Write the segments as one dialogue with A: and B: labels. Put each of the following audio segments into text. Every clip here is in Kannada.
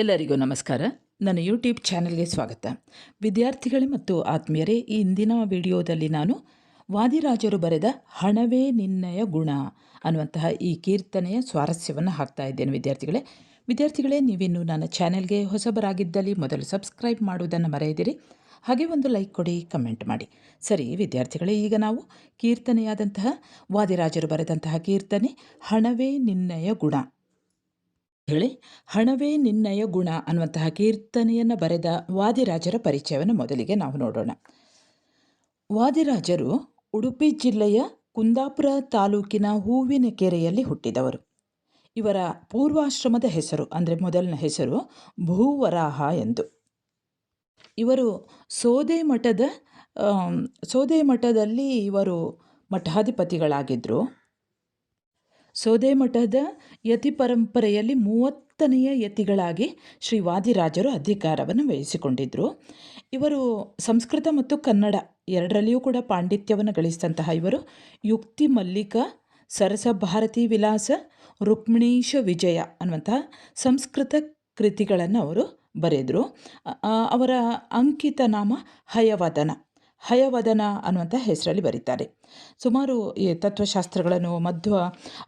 A: ಎಲ್ಲರಿಗೂ ನಮಸ್ಕಾರ. ನನ್ನ ಯೂಟ್ಯೂಬ್ ಚಾನಲ್ಗೆ ಸ್ವಾಗತ. ವಿದ್ಯಾರ್ಥಿಗಳೇ ಮತ್ತು ಆತ್ಮೀಯರೇ, ಈ ಇಂದಿನ ವಿಡಿಯೋದಲ್ಲಿ ನಾನು ವಾದಿರಾಜರು ಬರೆದ ಹಣವೇ ನಿನ್ನಯ ಗುಣ ಅನ್ನುವಂತಹ ಈ ಕೀರ್ತನೆಯ ಸ್ವಾರಸ್ಯವನ್ನು ಹಾಕ್ತಾ ಇದ್ದೇನೆ ವಿದ್ಯಾರ್ಥಿಗಳೇ. ವಿದ್ಯಾರ್ಥಿಗಳೇ, ನೀವಿನ್ನು ನನ್ನ ಚಾನೆಲ್ಗೆ ಹೊಸಬರಾಗಿದ್ದಲ್ಲಿ ಮೊದಲು ಸಬ್ಸ್ಕ್ರೈಬ್ ಮಾಡುವುದನ್ನು ಮರೆಯದಿರಿ. ಹಾಗೆ ಒಂದು ಲೈಕ್ ಕೊಡಿ, ಕಮೆಂಟ್ ಮಾಡಿ. ಸರಿ, ವಿದ್ಯಾರ್ಥಿಗಳೇ, ಈಗ ನಾವು ಕೀರ್ತನೆಯಾದಂತಹ ವಾದಿರಾಜರು ಬರೆದಂತಹ ಕೀರ್ತನೆ ಹಣವೇ ನಿನ್ನಯ ಗುಣ ಹೇಳಿ. ಹಣವೇ ನಿನ್ನಯ ಗುಣ ಅನ್ನುವಂತಹ ಕೀರ್ತನೆಯನ್ನು ಬರೆದ ವಾದಿರಾಜರ ಪರಿಚಯವನ್ನು ಮೊದಲಿಗೆ ನಾವು ನೋಡೋಣ. ವಾದಿರಾಜರು ಉಡುಪಿ ಜಿಲ್ಲೆಯ ಕುಂದಾಪುರ ತಾಲೂಕಿನ ಹೂವಿನ ಕೆರೆಯಲ್ಲಿ ಹುಟ್ಟಿದವರು. ಇವರ ಪೂರ್ವಾಶ್ರಮದ ಹೆಸರು, ಅಂದರೆ ಮೊದಲಿನ ಹೆಸರು ಭೂವರಾಹ ಎಂದು. ಇವರು ಸೋದೆ ಮಠದ ಸೋದೆ ಮಠದಲ್ಲಿ ಇವರು ಮಠಾಧಿಪತಿಗಳಾಗಿದ್ದರು ಸೋದೆ ಮಠದ ಯತಿ ಪರಂಪರೆಯಲ್ಲಿ ಮೂವತ್ತನೆಯ ಯತಿಗಳಾಗಿ ಶ್ರೀ ವಾದಿರಾಜರು ಅಧಿಕಾರವನ್ನು ವಹಿಸಿಕೊಂಡಿದ್ದರು ಇವರು ಸಂಸ್ಕೃತ ಮತ್ತು ಕನ್ನಡ ಎರಡರಲ್ಲಿಯೂ ಕೂಡ ಪಾಂಡಿತ್ಯವನ್ನು ಗಳಿಸಿದಂತಹ ಇವರು. ಯುಕ್ತಿ ಮಲ್ಲಿಕ, ಸರಸ ಭಾರತಿ ವಿಲಾಸ, ರುಕ್ಮಿಣೀಶ ವಿಜಯ ಅನ್ನುವಂತಹ ಸಂಸ್ಕೃತ ಕೃತಿಗಳನ್ನು ಅವರು ಬರೆದರು. ಅವರ ಅಂಕಿತ ನಾಮ ಹಯವದನ. ಹಯವದನ ಅನ್ನುವಂಥ ಹೆಸರಲ್ಲಿ ಬರೀತಾರೆ. ಸುಮಾರು ಈ ತತ್ವಶಾಸ್ತ್ರಗಳನ್ನು, ಮಧ್ವ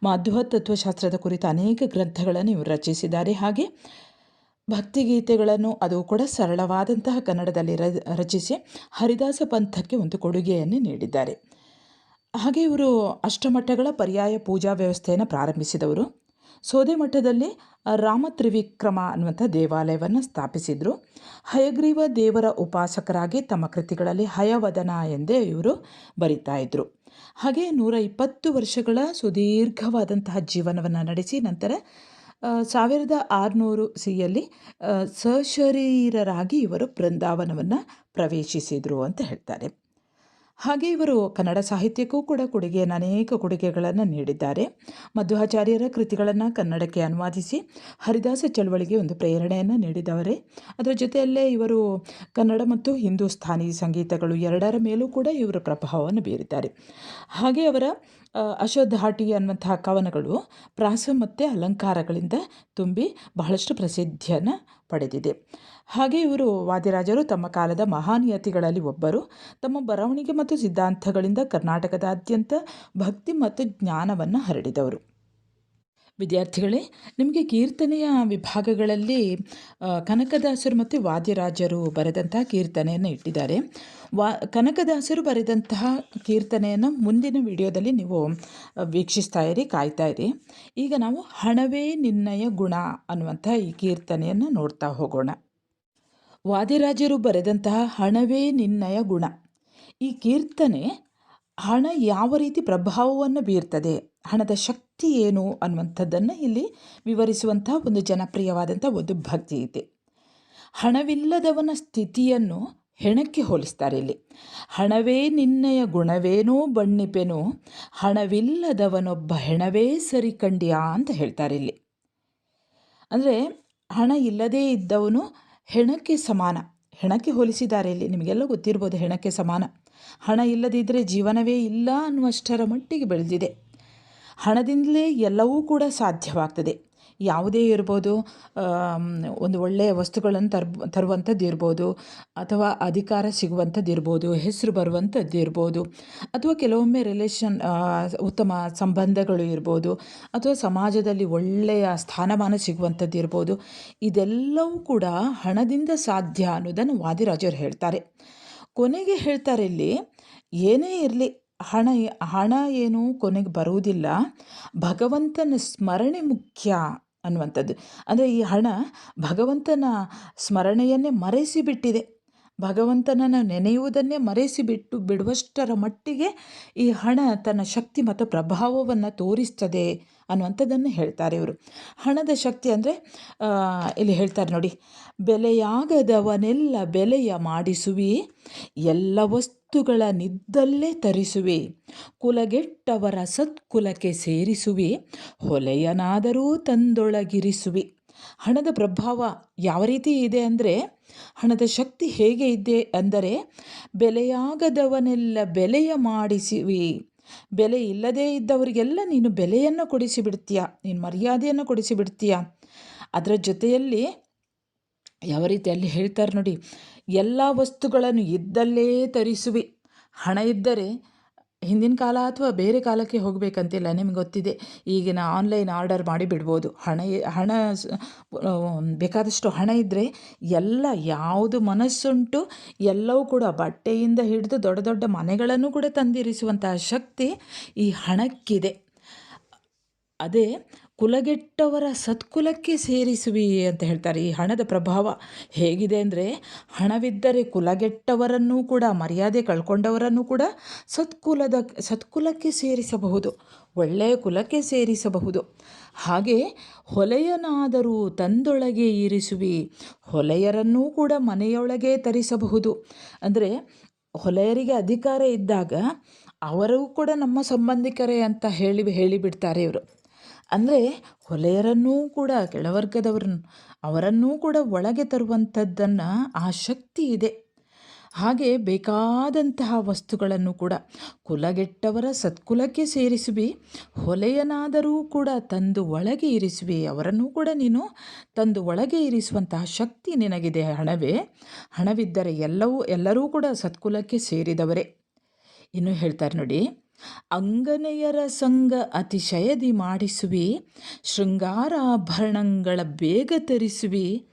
A: ಮಧ್ವ ತತ್ವಶಾಸ್ತ್ರದ ಕುರಿತ ಅನೇಕ ಗ್ರಂಥಗಳನ್ನು ಇವರು ರಚಿಸಿದ್ದಾರೆ. ಹಾಗೆ ಭಕ್ತಿಗೀತೆಗಳನ್ನು ಅದು ಕೂಡ ಸರಳವಾದಂತಹ ಕನ್ನಡದಲ್ಲಿ ರಚಿಸಿ ಹರಿದಾಸ ಪಂಥಕ್ಕೆ ಒಂದು ಕೊಡುಗೆಯನ್ನು ನೀಡಿದ್ದಾರೆ. ಹಾಗೆ ಇವರು ಅಷ್ಟಮಠಗಳ ಪರ್ಯಾಯ ಪೂಜಾ ವ್ಯವಸ್ಥೆಯನ್ನು ಪ್ರಾರಂಭಿಸಿದವರು. ಸೋದೆ ಮಠದಲ್ಲಿ ರಾಮ ತ್ರಿವಿಕ್ರಮ ಅನ್ನುವಂಥ ದೇವಾಲಯವನ್ನು ಸ್ಥಾಪಿಸಿದರು. ಹಯಗ್ರೀವ ದೇವರ ಉಪಾಸಕರಾಗಿ ತಮ್ಮ ಕೃತಿಗಳಲ್ಲಿ ಹಯವದನ ಎಂದೇ ಇವರು ಬರಿತಾ ಇದ್ದರು ಹಾಗೆ ನೂರ ಇಪ್ಪತ್ತು ವರ್ಷಗಳ ಸುದೀರ್ಘವಾದಂತಹ ಜೀವನವನ್ನು ನಡೆಸಿ ನಂತರ ಸಾವಿರದ ಆರುನೂರು ಸಿಯಲ್ಲಿ ಸಶರೀರರಾಗಿ ಇವರು ಬೃಂದಾವನವನ್ನು ಪ್ರವೇಶಿಸಿದರು ಅಂತ ಹೇಳ್ತಾರೆ. ಹಾಗೆ ಇವರು ಕನ್ನಡ ಸಾಹಿತ್ಯಕ್ಕೂ ಕೂಡ ಕೊಡುಗೆಯನ್ನು, ಅನೇಕ ಕೊಡುಗೆಗಳನ್ನು ನೀಡಿದ್ದಾರೆ. ಮಧ್ವಾಚಾರ್ಯರ ಕೃತಿಗಳನ್ನು ಕನ್ನಡಕ್ಕೆ ಅನುವಾದಿಸಿ ಹರಿದಾಸ ಚಳವಳಿಗೆ ಒಂದು ಪ್ರೇರಣೆಯನ್ನು ನೀಡಿದವರೇ. ಅದರ ಜೊತೆಯಲ್ಲೇ ಇವರು ಕನ್ನಡ ಮತ್ತು ಹಿಂದೂಸ್ಥಾನಿ ಸಂಗೀತಗಳು ಎರಡರ ಮೇಲೂ ಕೂಡ ಇವರ ಪ್ರಭಾವವನ್ನು ಬೀರಿದ್ದಾರೆ. ಹಾಗೆ ಅವರ ಆ, ಅಶ್ವಧಾಟಿ ಅನ್ನುವಂತಹ ಕವನಗಳು ಪ್ರಾಸ ಮತ್ತು ಅಲಂಕಾರಗಳಿಂದ ತುಂಬಿ ಬಹಳಷ್ಟು ಪ್ರಸಿದ್ಧಿಯನ್ನು ಪಡೆದಿದೆ. ಹಾಗೆ ಇವರು ವಾದಿರಾಜರು ತಮ್ಮ ಕಾಲದ ಮಹಾನಿಯತಿಗಳಲ್ಲಿ ಒಬ್ಬರು. ತಮ್ಮ ಬರವಣಿಗೆ ಮತ್ತು ಸಿದ್ಧಾಂತಗಳಿಂದ ಕರ್ನಾಟಕದಾದ್ಯಂತ ಭಕ್ತಿ ಮತ್ತು ಜ್ಞಾನವನ್ನು ಹರಡಿದವರು. ವಿದ್ಯಾರ್ಥಿಗಳೇ, ನಿಮಗೆ ಕೀರ್ತನೆಯ ವಿಭಾಗಗಳಲ್ಲಿ ಕನಕದಾಸರು ಮತ್ತು ವಾದ್ಯರಾಜರು ಬರೆದಂತಹ ಕೀರ್ತನೆಯನ್ನು ಇಟ್ಟಿದ್ದಾರೆ. ವಾ, ಕನಕದಾಸರು ಬರೆದಂತಹ ಕೀರ್ತನೆಯನ್ನು ಮುಂದಿನ ವಿಡಿಯೋದಲ್ಲಿ ನೀವು ವೀಕ್ಷಿಸ್ತಾ ಇರಿ, ಕಾಯ್ತಾ ಇರಿ. ಈಗ ನಾವು ಹಣವೇ ನಿನ್ನಯ ಗುಣ ಅನ್ನುವಂಥ ಈ ಕೀರ್ತನೆಯನ್ನು ನೋಡ್ತಾ ಹೋಗೋಣ. ವಾದಿರಾಜರು ಬರೆದಂತಹ ಹಣವೇ ನಿನ್ನಯ ಗುಣ. ಈ ಕೀರ್ತನೆ ಹಣ ಯಾವ ರೀತಿ ಪ್ರಭಾವವನ್ನು ಬೀರ್ತದೆ ಹಣದ ಶಕ್ತಿ ಏನು ಅನ್ನುವಂಥದ್ದನ್ನು ಇಲ್ಲಿ ವಿವರಿಸುವಂತಹ ಒಂದು ಜನಪ್ರಿಯವಾದಂಥ ಒಂದು ಭಕ್ತಿ ಇದೆ. ಹಣವಿಲ್ಲದವನ ಸ್ಥಿತಿಯನ್ನು ಹೆಣಕ್ಕೆ ಹೋಲಿಸ್ತಾರೆ ಇಲ್ಲಿ. ಹಣವೇ ನಿನ್ನಯ ಗುಣವೇನೋ ಬಣ್ಣಿಪೆನೋ, ಹಣವಿಲ್ಲದವನೊಬ್ಬ ಹೆಣವೇ ಸರಿ ಕಂಡ್ಯಾ ಅಂತ ಹೇಳ್ತಾರೆ ಇಲ್ಲಿ. ಅಂದರೆ ಹಣ ಇಲ್ಲದೇ ಇದ್ದವನು ಹೆಣಕ್ಕೆ ಸಮಾನ. ಹೆಣಕ್ಕೆ ಹೋಲಿಸಿದ್ದಾರೆ ಇಲ್ಲಿ, ನಿಮಗೆಲ್ಲ ಗೊತ್ತಿರ್ಬೋದು ಹೆಣಕ್ಕೆ ಸಮಾನ. ಹಣ ಇಲ್ಲದಿದ್ದರೆ ಜೀವನವೇ ಇಲ್ಲ ಅನ್ನುವಷ್ಟರ ಮಟ್ಟಿಗೆ ಬೆಳೆದಿದೆ. ಹಣದಿಂದಲೇ ಎಲ್ಲವೂ ಕೂಡ ಸಾಧ್ಯವಾಗ್ತದೆ. ಯಾವುದೇ ಇರ್ಬೋದು ಒಂದು ಒಳ್ಳೆಯ ವಸ್ತುಗಳನ್ನು ತರ್ ತರುವಂಥದ್ದು ಇರ್ಬೋದು, ಅಥವಾ ಅಧಿಕಾರ ಸಿಗುವಂಥದ್ದು ಇರ್ಬೋದು, ಹೆಸರು ಬರುವಂಥದ್ದು ಇರ್ಬೋದು, ಅಥವಾ ಕೆಲವೊಮ್ಮೆ ರಿಲೇಷನ್ ಉತ್ತಮ ಸಂಬಂಧಗಳು ಇರ್ಬೋದು, ಅಥವಾ ಸಮಾಜದಲ್ಲಿ ಒಳ್ಳೆಯ ಸ್ಥಾನಮಾನ ಸಿಗುವಂಥದ್ದು ಇರ್ಬೋದು, ಇದೆಲ್ಲವೂ ಕೂಡ ಹಣದಿಂದ ಸಾಧ್ಯ ಅನ್ನೋದನ್ನು ವಾದಿರಾಜರು ಹೇಳ್ತಾರೆ. ಕೊನೆಗೆ ಹೇಳ್ತಾರೆ ಇಲ್ಲಿ, ಏನೇ ಇರಲಿ ಹಣ ಹಣ ಏನು ಕೊನೆಗೆ ಬರುವುದಿಲ್ಲ. ಭಗವಂತನ ಸ್ಮರಣೆ ಮುಖ್ಯ ಅನ್ನುವಂಥದ್ದು. ಅಂದರೆ ಈ ಹಣ ಭಗವಂತನ ಸ್ಮರಣೆಯನ್ನೇ ಮರೆಸಿಬಿಟ್ಟಿದೆ. ಭಗವಂತನನ್ನು ನೆನೆಯುವುದನ್ನೇ ಮರೆಸಿಬಿಟ್ಟು ಬಿಡುವಷ್ಟರ ಮಟ್ಟಿಗೆ ಈ ಹಣ ತನ್ನ ಶಕ್ತಿ ಮತ್ತು ಪ್ರಭಾವವನ್ನು ತೋರಿಸ್ತದೆ ಅನ್ನುವಂಥದ್ದನ್ನು ಹೇಳ್ತಾರೆ ಇವರು. ಹಣದ ಶಕ್ತಿ ಅಂದರೆ ಇಲ್ಲಿ ಹೇಳ್ತಾರೆ ನೋಡಿ, ಬೆಲೆಯಾಗದವನೆಲ್ಲ ಬೆಲೆಯ ಮಾಡಿಸುವಿ, ಎಲ್ಲ ವಸ್ತುಗಳ ನಿದ್ದಲ್ಲೇ ತರಿಸುವೆ. ಕುಲಗೆಟ್ಟವರ ಸತ್ಕುಲಕ್ಕೆ ಸೇರಿಸುವೆ. ಹೊಲೆಯನಾದರೂ ತಂದೊಳಗಿರಿಸುವೆ. ಹಣದ ಪ್ರಭಾವ ಯಾವ ರೀತಿ ಇದೆ ಅಂದರೆ, ಹಣದ ಶಕ್ತಿ ಹೇಗೆ ಇದೆ ಅಂದರೆ, ಬೆಲೆಯಾಗದವನೆಲ್ಲ ಬೆಲೆಯ ಮಾಡಿಸುವಿ. ಬೆಲೆ ಇಲ್ಲದೇ ಇದ್ದವರಿಗೆಲ್ಲ ನೀನು ಬೆಲೆಯನ್ನು ಕೊಡಿಸಿ ಬಿಡ್ತೀಯ ನೀನು ಮರ್ಯಾದೆಯನ್ನು ಕೊಡಿಸಿ ಬಿಡ್ತೀಯ ಅದರ ಜೊತೆಯಲ್ಲಿ ಯಾವ ರೀತಿ ಅಲ್ಲಿ ಹೇಳ್ತಾರೆ ನೋಡಿ, ಎಲ್ಲ ವಸ್ತುಗಳನ್ನು ಇದ್ದಲ್ಲೇ ತರಿಸುವೆ. ಹಣ ಇದ್ದರೆ ಹಿಂದಿನ ಕಾಲ ಅಥವಾ ಬೇರೆ ಕಾಲಕ್ಕೆ ಹೋಗಬೇಕಂತಿಲ್ಲ, ನಿಮ್ಗೆ ಗೊತ್ತಿದೆ. ಈಗಿನ ಆನ್ಲೈನ್ ಆರ್ಡರ್ ಮಾಡಿ ಬಿಡ್ಬೋದು ಹಣ ಹಣ ಬೇಕಾದಷ್ಟು ಹಣ ಇದ್ದರೆ ಎಲ್ಲ ಯಾವುದು ಮನಸ್ಸುಂಟು ಎಲ್ಲವೂ ಕೂಡ ಬಟ್ಟೆಯಿಂದ ಹಿಡಿದು ದೊಡ್ಡ ದೊಡ್ಡ ಮನೆಗಳನ್ನು ಕೂಡ ತಂದಿರಿಸುವಂತಹ ಶಕ್ತಿ ಈ ಹಣಕ್ಕಿದೆ. ಅದೇ ಕುಲಗೆಟ್ಟವರ ಸತ್ಕುಲಕ್ಕೆ ಸೇರಿಸುವಿ ಅಂತ ಹೇಳ್ತಾರೆ. ಈ ಹಣದ ಪ್ರಭಾವ ಹೇಗಿದೆ ಅಂದರೆ, ಹಣವಿದ್ದರೆ ಕುಲಗೆಟ್ಟವರನ್ನೂ ಕೂಡ, ಮರ್ಯಾದೆ ಕಳ್ಕೊಂಡವರನ್ನು ಕೂಡ ಸತ್ಕುಲದ, ಸತ್ಕುಲಕ್ಕೆ ಸೇರಿಸಬಹುದು, ಒಳ್ಳೆಯ ಕುಲಕ್ಕೆ ಸೇರಿಸಬಹುದು. ಹಾಗೆ ಹೊಲೆಯನಾದರೂ ತಂದೊಳಗೆ ಇರಿಸುವಿ, ಹೊಲೆಯರನ್ನೂ ಕೂಡ ಮನೆಯೊಳಗೆ ತರಿಸಬಹುದು. ಅಂದರೆ, ಹೊಲೆಯರಿಗೆ ಅಧಿಕಾರ ಇದ್ದಾಗ, ಅವರು ಕೂಡ ನಮ್ಮ ಸಂಬಂಧಿಕರೇ ಅಂತ ಹೇಳಿ, ಹೇಳಿಬಿಡ್ತಾರೆ ಇವರು. ಅಂದರೆ ಹೊಲೆಯರನ್ನೂ ಕೂಡ, ಕೆಳವರ್ಗದವರನ್ನು, ಅವರನ್ನೂ ಕೂಡ ಒಳಗೆ ತರುವಂಥದ್ದನ್ನು ಆ ಶಕ್ತಿ ಇದೆ. ಹಾಗೆ ಬೇಕಾದಂತಹ ವಸ್ತುಗಳನ್ನು ಕೂಡ, ಕುಲಗೆಟ್ಟವರ ಸತ್ಕುಲಕ್ಕೆ ಸೇರಿಸುವಿ, ಹೊಲೆಯನಾದರೂ ಕೂಡ ತಂದು ಒಳಗೆ ಇರಿಸುವಿ, ಅವರನ್ನು ಕೂಡ ನೀನು ತಂದು ಒಳಗೆ ಇರಿಸುವಂತಹ ಶಕ್ತಿ ನಿನಗಿದೆ. ಹಣವೇ, ಹಣವಿದ್ದರೆ ಎಲ್ಲವೂ, ಎಲ್ಲರೂ ಕೂಡ ಸತ್ಕುಲಕ್ಕೆ ಸೇರಿದವರೇ. ಇನ್ನು ಹೇಳ್ತಾರೆ ನೋಡಿ ಅಂಗನೆಯರ ಸಂಗ ಅತಿಶಯದಿ ಮಾಡಿಸುವಿ, ಶೃಂಗಾರಾಭರಣಗಳ ಬೇಗ ತರಿಸುವಿ,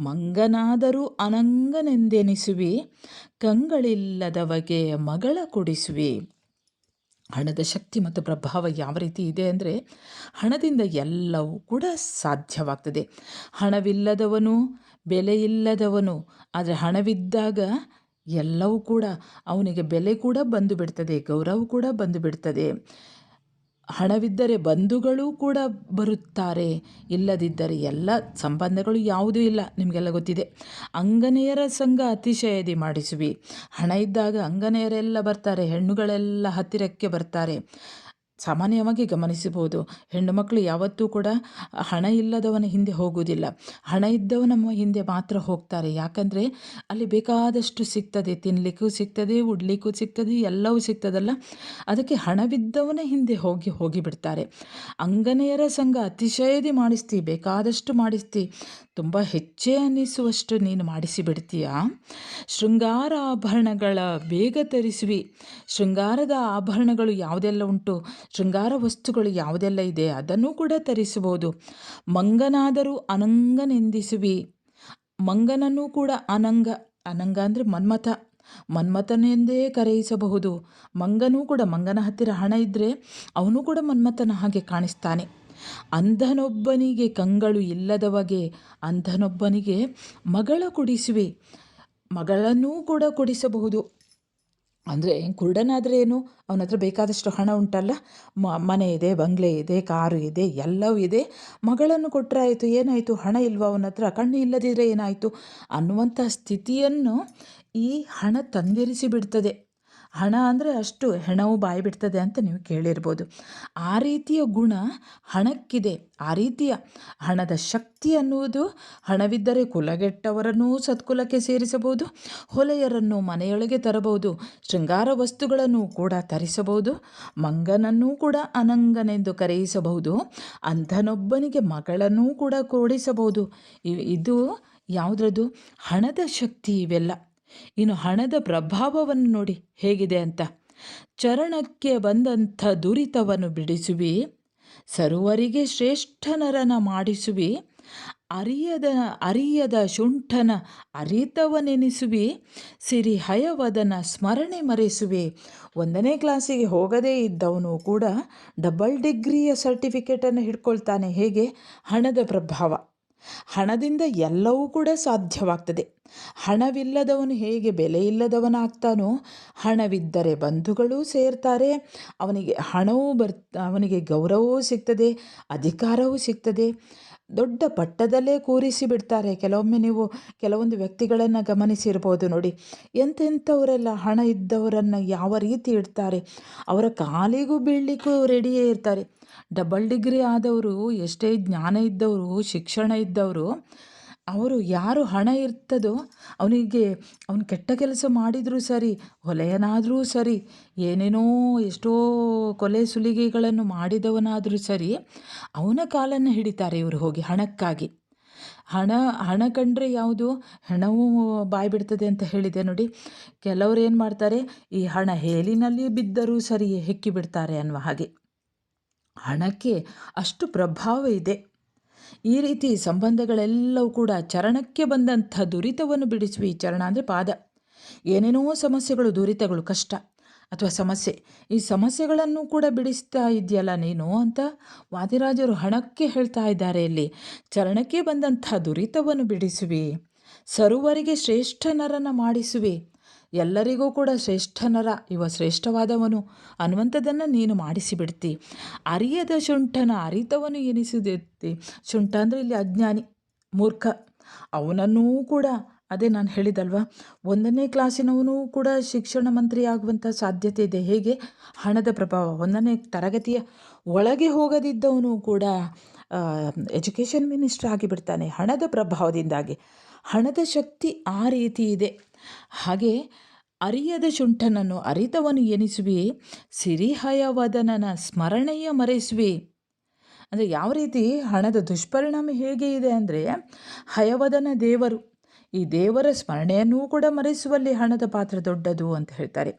A: ಮಂಗನಾದರೂ ಅನಂಗನೆಂದೆನಿಸುವಿ, ಕಂಗಳಿಲ್ಲದವಗೆ ಮಗಳ ಕೊಡಿಸುವಿ. ಹಣದ ಶಕ್ತಿ ಮತ್ತು ಪ್ರಭಾವ ಯಾವ ರೀತಿ ಇದೆ ಅಂದರೆ ಹಣದಿಂದ ಎಲ್ಲವೂ ಕೂಡ ಸಾಧ್ಯವಾಗ್ತದೆ. ಹಣವಿಲ್ಲದವನು, ಬೆಲೆಯಿಲ್ಲದವನು, ಆದರೆ ಹಣವಿದ್ದಾಗ ಎಲ್ಲವೂ ಕೂಡ ಅವನಿಗೆ ಬೆಲೆ ಕೂಡ ಬಂದು ಬಿಡ್ತದೆ ಗೌರವ ಕೂಡ ಬಂದು ಬಿಡ್ತದೆ ಹಣವಿದ್ದರೆ ಬಂಧುಗಳು ಕೂಡ ಬರುತ್ತಾರೆ. ಇಲ್ಲದಿದ್ದರೆ ಎಲ್ಲ ಸಂಬಂಧಗಳು ಯಾವುದೂ ಇಲ್ಲ, ನಿಮಗೆಲ್ಲ ಗೊತ್ತಿದೆ. ಅಂಗನೆಯರ ಸಂಘ ಅತಿಶಯದಿ ಮಾಡಿಸುವಿ. ಹಣ ಇದ್ದಾಗ ಅಂಗನೆಯರೆಲ್ಲ ಬರ್ತಾರೆ, ಹೆಣ್ಣುಗಳೆಲ್ಲ ಹತ್ತಿರಕ್ಕೆ ಬರ್ತಾರೆ. ಸಾಮಾನ್ಯವಾಗಿ ಗಮನಿಸಬಹುದು. ಹೆಣ್ಣು ಮಕ್ಕಳು ಯಾವತ್ತೂ ಕೂಡ ಹಣ ಇಲ್ಲದವನ ಹಿಂದೆ ಹೋಗುವುದಿಲ್ಲ. ಹಣ ಇದ್ದವನ ಹಿಂದೆ ಮಾತ್ರ ಹೋಗ್ತಾರೆ. ಯಾಕಂದರೆ ಅಲ್ಲಿ ಬೇಕಾದಷ್ಟು ಸಿಗ್ತದೆ. ತಿನ್ನಲಿಕ್ಕೂ ಸಿಗ್ತದೆ, ಉಡ್ಲಿಕ್ಕೂ ಸಿಗ್ತದೆ, ಎಲ್ಲವೂ ಸಿಗ್ತದಲ್ಲ. ಅದಕ್ಕೆ ಹಣವಿದ್ದವನ ಹಿಂದೆ ಹೋಗಿ ಹೋಗಿಬಿಡ್ತಾರೆ. ಅಂಗನೆಯರ ಸಂಘ ಅತಿಶಯದಿ ಮಾಡಿಸ್ತಿ, ಬೇಕಾದಷ್ಟು ಮಾಡಿಸ್ತಿ. ತುಂಬ ಹೆಚ್ಚೇ ಅನ್ನಿಸುವಷ್ಟು ನೀನು ಮಾಡಿಸಿ ಬಿಡ್ತೀಯ ಶೃಂಗಾರ ಆಭರಣಗಳ ಬೇಗ ತರಿಸುವಿ. ಶೃಂಗಾರದ ಆಭರಣಗಳು ಯಾವುದೆಲ್ಲ ಉಂಟು? ಶೃಂಗಾರ ವಸ್ತುಗಳು ಯಾವುದೆಲ್ಲ ಇದೆ ಅದನ್ನು ಕೂಡ ತರಿಸಬಹುದು. ಮಂಗನಾದರೂ ಅನಂಗನೆಂದಿಸುವಿ. ಮಂಗನನ್ನು ಕೂಡ ಅನಂಗ ಅನಂಗ ಅಂದರೆ ಮನ್ಮಥ. ಮನ್ಮಥನೆಂದೇ ಕರೆಯಿಸಬಹುದು. ಮಂಗನೂ ಕೂಡ ಮಂಗನ ಹತ್ತಿರ ಹಣ ಇದ್ದರೆ ಅವನು ಕೂಡ ಮನ್ಮಥನ ಹಾಗೆ ಕಾಣಿಸ್ತಾನೆ. ಅಂಧನೊಬ್ಬನಿಗೆ ಕಂಗಳು ಇಲ್ಲದವಗೆ ಅಂಧನೊಬ್ಬನಿಗೆ ಮಗಳ ಕೊಡಿಸುವೆ. ಮಗಳನ್ನೂ ಕೂಡ ಕೊಡಿಸಬಹುದು. ಅಂದರೆ ಕುರುಡನಾದರೆ ಏನು? ಅವನ ಹತ್ರ ಬೇಕಾದಷ್ಟು ಹಣ ಉಂಟಲ್ಲ? ಮನೆ ಇದೆ, ಬಂಗ್ಲೆ ಇದೆ, ಕಾರು ಇದೆ, ಎಲ್ಲವೂ ಇದೆ. ಮಗಳನ್ನು ಕೊಟ್ಟರೆ ಆಯಿತು, ಏನಾಯಿತು? ಹಣ ಇಲ್ವ ಅವನ ಹತ್ರ? ಕಣ್ಣು ಇಲ್ಲದಿದ್ದರೆ ಏನಾಯಿತು? ಅನ್ನುವಂಥ ಸ್ಥಿತಿಯನ್ನು ಈ ಹಣ ತಂದಿರಿಸಿ ಬಿಡ್ತದೆ. ಹಣ ಅಂದರೆ ಅಷ್ಟು ಹೆಣವು ಬಾಯಿ ಬಿಡ್ತದೆ ಅಂತ ನೀವು ಕೇಳಿರ್ಬೋದು. ಆ ರೀತಿಯ ಗುಣ ಹಣಕ್ಕಿದೆ. ಆ ರೀತಿಯ ಹಣದ ಶಕ್ತಿ ಅನ್ನುವುದು ಹಣವಿದ್ದರೆ ಕುಲಗೆಟ್ಟವರನ್ನೂ ಸತ್ಕುಲಕ್ಕೆ ಸೇರಿಸಬಹುದು, ಹೊಲೆಯರನ್ನು ಮನೆಯೊಳಗೆ ತರಬಹುದು, ಶೃಂಗಾರ ವಸ್ತುಗಳನ್ನು ಕೂಡ ತರಿಸಬಹುದು, ಮಂಗನನ್ನೂ ಕೂಡ ಅನಂಗನೆಂದು ಕರೆಯಿಸಬಹುದು, ಅಂಧನೊಬ್ಬನಿಗೆ ಮಗಳನ್ನೂ ಕೂಡ ಕೊಡಿಸಬಹುದು. ಇದು ಯಾವುದ್ರದ್ದು? ಹಣದ ಶಕ್ತಿ ಇವೆಲ್ಲ. ಇನ್ನು ಹಣದ ಪ್ರಭಾವವನ್ನು ನೋಡಿ ಹೇಗಿದೆ ಅಂತ. ಚರಣಕ್ಕೆ ಬಂದಂಥ ದುರಿತವನ್ನು ಬಿಡಿಸುವಿ, ಸರ್ವರಿಗೆ ಶ್ರೇಷ್ಠನರನ ಮಾಡಿಸುವಿ, ಅರಿಯದ ಅರಿಯದ ಶುಂಠನ ಅರಿತವನೆನಿಸುವಿ ಸಿರಿ ಹಯವದನ ಸ್ಮರಣೆ ಮರೆಸುವಿ. ಒಂದನೇ ಕ್ಲಾಸಿಗೆ ಹೋಗದೇ ಇದ್ದವನು ಕೂಡ ಡಬಲ್ ಡಿಗ್ರಿಯ ಸರ್ಟಿಫಿಕೇಟನ್ನು ಹಿಡ್ಕೊಳ್ತಾನೆ. ಹೇಗೆ? ಹಣದ ಪ್ರಭಾವ. ಹಣದಿಂದ ಎಲ್ಲವೂ ಕೂಡ ಸಾಧ್ಯವಾಗ್ತದೆ. ಹಣವಿಲ್ಲದವನು ಹೇಗೆ ಬೆಲೆ ಇಲ್ಲದವನಾಗ್ತಾನೋ, ಹಣವಿದ್ದರೆ ಬಂಧುಗಳೂ ಸೇರ್ತಾರೆ, ಅವನಿಗೆ ಹಣವೂ ಬರ್, ಅವನಿಗೆ ಗೌರವವೂ ಸಿಗ್ತದೆ, ಅಧಿಕಾರವೂ ಸಿಗ್ತದೆ. ದೊಡ್ಡ ಪಟ್ಟದಲ್ಲೇ ಕೂರಿಸಿ ಬಿಡ್ತಾರೆ. ಕೆಲವೊಮ್ಮೆ ನೀವು ಕೆಲವೊಂದು ವ್ಯಕ್ತಿಗಳನ್ನು ಗಮನಿಸಿರ್ಬೋದು ನೋಡಿ. ಎಂತೆಂಥವರೆಲ್ಲ ಹಣ ಇದ್ದವರನ್ನು ಯಾವ ರೀತಿ ಇಡ್ತಾರೆ. ಅವರ ಕಾಲಿಗೂ ಬೀಳಲಿಕ್ಕೂ ರೆಡಿಯೇ ಇರ್ತಾರೆ. ಡಬಲ್ ಡಿಗ್ರಿ ಆದವರು, ಎಷ್ಟೇ ಜ್ಞಾನ ಇದ್ದವರು, ಶಿಕ್ಷಣ ಇದ್ದವರು ಅವರು ಯಾರು ಹಣ ಇರ್ತದೋ ಅವನಿಗೆ ಅವನು ಕೆಟ್ಟ ಕೆಲಸ ಮಾಡಿದರೂ ಸರಿ ಹೊಲೆಯನಾದರೂ ಸರಿ, ಏನೇನೋ ಎಷ್ಟೋ ಕೊಲೆ ಸುಲಿಗೆಗಳನ್ನು ಮಾಡಿದವನಾದರೂ ಸರಿ ಅವನ ಕಾಲನ್ನು ಹಿಡಿತಾರೆ ಇವರು ಹೋಗಿ ಹಣಕ್ಕಾಗಿ. ಹಣ ಹಣ ಕಂಡ್ರೆ ಯಾವುದು? ಹಣವೂ ಬಾಯಿ ಬಿಡ್ತದೆ ಅಂತ ಹೇಳಿದೆ ನೋಡಿ. ಕೆಲವರು ಏನು ಮಾಡ್ತಾರೆ? ಈ ಹಣ ಹೇಲಿನಲ್ಲಿ ಬಿದ್ದರೂ ಸರಿ ಹೆಕ್ಕಿ ಬಿಡ್ತಾರೆ ಅನ್ನುವ ಹಾಗೆ. ಹಣಕ್ಕೆ ಅಷ್ಟು ಪ್ರಭಾವ ಇದೆ. ಈ ರೀತಿ ಸಂಬಂಧಗಳೆಲ್ಲವೂ ಕೂಡ ಚರಣಕ್ಕೆ ಬಂದಂಥ ದುರಿತವನ್ನು ಬಿಡಿಸುವಿ ಚರಣ ಅಂದರೆ ಪಾದ. ಏನೇನೋ ಸಮಸ್ಯೆಗಳು, ದುರಿತಗಳು, ಕಷ್ಟ ಅಥವಾ ಸಮಸ್ಯೆ, ಈ ಸಮಸ್ಯೆಗಳನ್ನು ಕೂಡ ಬಿಡಿಸ್ತಾ ಇದೆಯಲ್ಲ ನೀನು ಅಂತ ವಾದಿರಾಜರು ಹಣಕ್ಕೆ ಹೇಳ್ತಾ ಇದ್ದಾರೆ ಇಲ್ಲಿ. ಚರಣಕ್ಕೆ ಬಂದಂಥ ದುರಿತವನ್ನು ಬಿಡಿಸುವಿ, ಸರುವರಿಗೆ ಶ್ರೇಷ್ಠ ನರನ ಮಾಡಿಸುವಿ ಎಲ್ಲರಿಗೂ ಕೂಡ ಶ್ರೇಷ್ಠನರ, ಇವ ಶ್ರೇಷ್ಠವಾದವನು. ಅನ್ನುವಂಥದ್ದನ್ನು ನೀನು ಮಾಡಿಸಿಬಿಡ್ತಿ. ಅರಿಯದ ಶುಂಠನ ಅರಿತವನು ಎನಿಸಿದಿರ್ತಿ ಶುಂಠ ಅಂದರೆ ಇಲ್ಲಿ ಅಜ್ಞಾನಿ, ಮೂರ್ಖ. ಅವನನ್ನೂ ಕೂಡ, ಅದೇ ನಾನು ಹೇಳಿದಲ್ವ, ಒಂದನೇ ಕ್ಲಾಸಿನವನು ಕೂಡ ಶಿಕ್ಷಣ ಮಂತ್ರಿ ಆಗುವಂಥ ಸಾಧ್ಯತೆ ಇದೆ. ಹೇಗೆ? ಹಣದ ಪ್ರಭಾವ, ಒಂದನೇ ತರಗತಿಯ ಒಳಗೆ ಹೋಗದಿದ್ದವನು ಕೂಡ ಎಜುಕೇಷನ್ ಮಿನಿಸ್ಟರ್ ಆಗಿಬಿಡ್ತಾನೆ, ಹಣದ ಪ್ರಭಾವದಿಂದಾಗಿ. ಹಣದ ಶಕ್ತಿ ಆ ರೀತಿ ಇದೆ. ಹಾಗೆ ಅರಿಯದ ಶುಂಠನನ್ನು ಅರಿತವನು ಎನಿಸುವಿ, ಸಿರಿಹಯವದನನ ಸ್ಮರಣೆಯ ಮರೆಸುವಿ. ಅಂದರೆ ಯಾವ ರೀತಿ ಹಣದ ದುಷ್ಪರಿಣಾಮ ಹೇಗೆ ಇದೆ ಅಂದರೆ ಹಯವದನ ದೇವರು, ಈ ದೇವರ ಸ್ಮರಣೆಯನ್ನು ಕೂಡ ಮರೆಸುವಲ್ಲಿ ಹಣದ ಪಾತ್ರ ದೊಡ್ಡದು ಅಂತ ಹೇಳ್ತಾರೆ.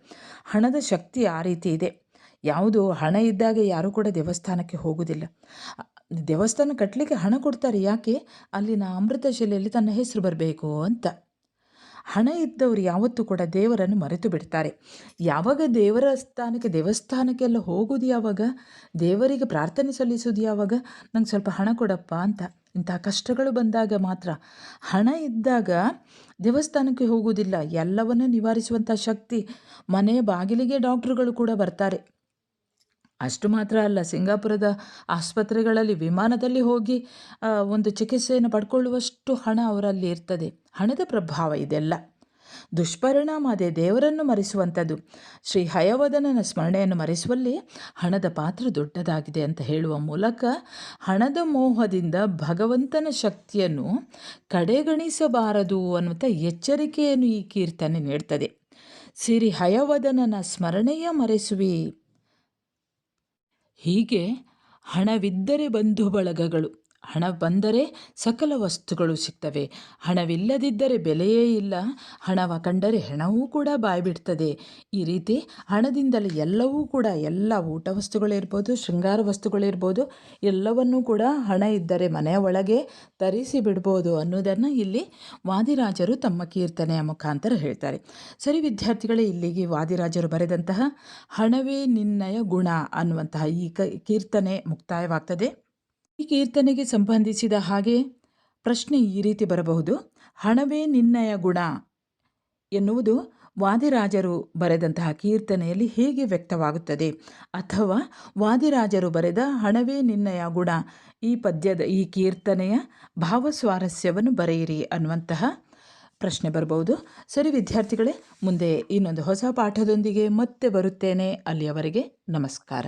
A: ಹಣದ ಶಕ್ತಿ ಆ ರೀತಿ ಇದೆ. ಯಾವುದು ಹಣ ಇದ್ದಾಗ ಯಾರೂ ಕೂಡ ದೇವಸ್ಥಾನಕ್ಕೆ ಹೋಗುವುದಿಲ್ಲ. ದೇವಸ್ಥಾನ ಕಟ್ಟಲಿಕ್ಕೆ ಹಣ ಕೊಡ್ತಾರೆ. ಯಾಕೆ? ಅಲ್ಲಿನ ಅಮೃತ ಶಿಲೆಯಲ್ಲಿ ತನ್ನ ಹೆಸರು ಬರಬೇಕು ಅಂತ. ಹಣ ಇದ್ದವರು ಯಾವತ್ತೂ ಕೂಡ ದೇವರನ್ನು ಮರೆತು ಬಿಡ್ತಾರೆ. ಯಾವಾಗ ದೇವರ ಸ್ಥಾನಕ್ಕೆ ದೇವಸ್ಥಾನಕ್ಕೆಲ್ಲ ಹೋಗೋದು ಯಾವಾಗ? ದೇವರಿಗೆ ಪ್ರಾರ್ಥನೆ ಸಲ್ಲಿಸೋದು ಯಾವಾಗ? ನಂಗೆ ಸ್ವಲ್ಪ ಹಣ ಕೊಡಪ್ಪ ಅಂತ. ಇಂತಹ ಕಷ್ಟಗಳು ಬಂದಾಗ ಮಾತ್ರ. ಹಣ ಇದ್ದಾಗ ದೇವಸ್ಥಾನಕ್ಕೆ ಹೋಗುವುದಿಲ್ಲ ಎಲ್ಲವನ್ನು ನಿವಾರಿಸುವಂಥ ಶಕ್ತಿ ಮನೆಯ ಬಾಗಿಲಿಗೆ ಡಾಕ್ಟ್ರುಗಳು ಕೂಡ ಬರ್ತಾರೆ. ಅಷ್ಟು ಮಾತ್ರ ಅಲ್ಲ, ಸಿಂಗಾಪುರದ ಆಸ್ಪತ್ರೆಗಳಲ್ಲಿ ವಿಮಾನದಲ್ಲಿ ಹೋಗಿ ಒಂದು ಚಿಕಿತ್ಸೆಯನ್ನು ಪಡ್ಕೊಳ್ಳುವಷ್ಟು ಹಣ ಅವರಲ್ಲಿ ಇರ್ತದೆ. ಹಣದ ಪ್ರಭಾವ ಇದೆಲ್ಲ. ದುಷ್ಪರಿಣಾಮ ಅದೇ ದೇವರನ್ನು ಮರೆಸುವಂಥದ್ದು. ಶ್ರೀ ಹಯವದನನ ಸ್ಮರಣೆಯನ್ನು ಮರೆಸುವಲ್ಲಿ ಹಣದ ಪಾತ್ರ ದೊಡ್ಡದಾಗಿದೆ ಅಂತ ಹೇಳುವ ಮೂಲಕ ಹಣದ ಮೋಹದಿಂದ ಭಗವಂತನ ಶಕ್ತಿಯನ್ನು ಕಡೆಗಣಿಸಬಾರದು ಅನ್ನುವಂಥ ಎಚ್ಚರಿಕೆಯನ್ನು ಈ ಕೀರ್ತನೆ ನೀಡ್ತದೆ. ಸಿರಿ ಹಯವದನನ ಸ್ಮರಣೆಯ ಮರೆಸುವಿ. ಹೀಗೆ ಹಣವಿದ್ದರೆ ಬಂಧು ಬಳಗಗಳು. ಹಣ ಬಂದರೆ ಸಕಲ ವಸ್ತುಗಳು ಸಿಗ್ತವೆ. ಹಣವಿಲ್ಲದಿದ್ದರೆ ಬೆಲೆಯೇ ಇಲ್ಲ. ಹಣವ ಕಂಡರೆ ಹೆಣವೂ ಕೂಡ ಬಾಯ್ಬಿಡ್ತದೆ. ಈ ರೀತಿ ಹಣದಿಂದಲೇ ಎಲ್ಲವೂ ಕೂಡ, ಎಲ್ಲ ಊಟ ವಸ್ತುಗಳಿರ್ಬೋದು, ಶೃಂಗಾರ ವಸ್ತುಗಳಿರ್ಬೋದು, ಎಲ್ಲವನ್ನೂ ಕೂಡ ಹಣ ಇದ್ದರೆ ಮನೆಯ ಒಳಗೆ ತರಿಸಿ ಬಿಡ್ಬೋದು ಅನ್ನೋದನ್ನು ಇಲ್ಲಿ ವಾದಿರಾಜರು ತಮ್ಮ ಕೀರ್ತನೆಯ ಮುಖಾಂತರ ಹೇಳ್ತಾರೆ. ಸರಿ ವಿದ್ಯಾರ್ಥಿಗಳೇ, ಇಲ್ಲಿಗೆ ವಾದಿರಾಜರು ಬರೆದಂತಹ ಹಣವೇ ನಿನ್ನಯ ಗುಣ ಅನ್ನುವಂತಹ ಈ ಕೀರ್ತನೆ ಮುಕ್ತಾಯವಾಗ್ತದೆ. ಈ ಕೀರ್ತನೆಗೆ ಸಂಬಂಧಿಸಿದ ಹಾಗೆ ಪ್ರಶ್ನೆ ಈ ರೀತಿ ಬರಬಹುದು. ಹಣವೇ ನಿನ್ನಯ ಗುಣ ಎನ್ನುವುದು ವಾದಿರಾಜರು ಬರೆದಂತಹ ಕೀರ್ತನೆಯಲ್ಲಿ ಹೇಗೆ ವ್ಯಕ್ತವಾಗುತ್ತದೆ. ಅಥವಾ ವಾದಿರಾಜರು ಬರೆದ ಹಣವೇ ನಿನ್ನಯ ಗುಣ ಈ ಪದ್ಯದ ಈ ಕೀರ್ತನೆಯ ಭಾವಸ್ವಾರಸ್ಯವನ್ನು ಬರೆಯಿರಿ ಅನ್ನುವಂತಹ ಪ್ರಶ್ನೆ ಬರಬಹುದು. ಸರಿ ವಿದ್ಯಾರ್ಥಿಗಳೇ, ಮುಂದೆ ಇನ್ನೊಂದು ಹೊಸ ಪಾಠದೊಂದಿಗೆ ಮತ್ತೆ ಬರುತ್ತೇನೆ. ಅಲ್ಲಿಯವರೆಗೆ ನಮಸ್ಕಾರ.